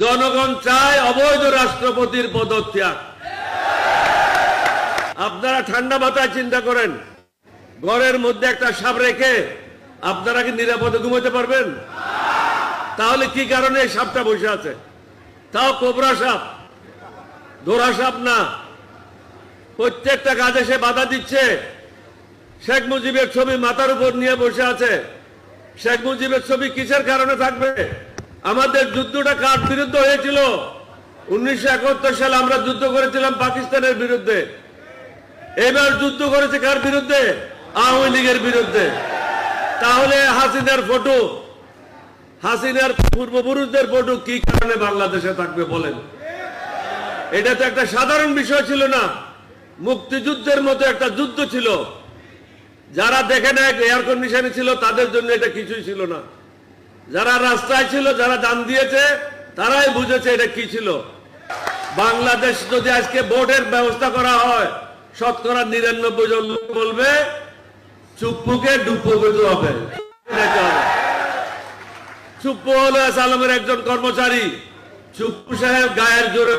জনগণ চায় অবৈধ রাষ্ট্রপতির পদত্যাগ। আপনারা ঠান্ডা মাথায় চিন্তা করেন, ঘরের মধ্যে একটা সাপ রেখে আপনারা কি নিরাপদে ঘুমাতে পারবেন? তাহলে কি কারণে এই সাপটা বসে আছে? তাও কোবরা সাপ দোরা সাপ না। প্রত্যেকটা কাজে সে বাধা দিচ্ছে। শেখ মুজিবের ছবি মাথার উপর নিয়ে বসে আছে। শেখ মুজিবের ছবি কিসের কারণে থাকবে? আমাদের যুদ্ধটা কার বিরুদ্ধে হয়েছিল? উনিশশো একাত্তর সালে আমরা যুদ্ধ করেছিলাম পাকিস্তানের বিরুদ্ধে। এবার যুদ্ধ করেছে কার বিরুদ্ধে? আওয়ামী লীগের বিরুদ্ধে। তাহলে হাসিনার ফটো, হাসিনার পূর্বপুরুষদের ফটো কি কারণে বাংলাদেশে থাকবে বলেন? এটা তো একটা সাধারণ বিষয় ছিল না। মুক্তিযুদ্ধের মতো একটা যুদ্ধ ছিল। যারা দেখে নেয় এয়ার কন্ডিশনে ছিল, তাদের জন্য এটা কিছুই ছিল না। যারা রাস্তায় ছিল, যারা দান দিয়েছে, তারাই বুঝেছে এটা কি ছিল বাংলাদেশ যদি আজকে ভোটের ব্যবস্থা করা হয়, শতকরা নিরানব্বই জন লোক বলবে চুপুকে ডুপ্পু করতে হবে এটা হবে। চুপ্পু হলো আসালামের একজন কর্মচারী চুপ্পু সাহেব গায়ের জোরে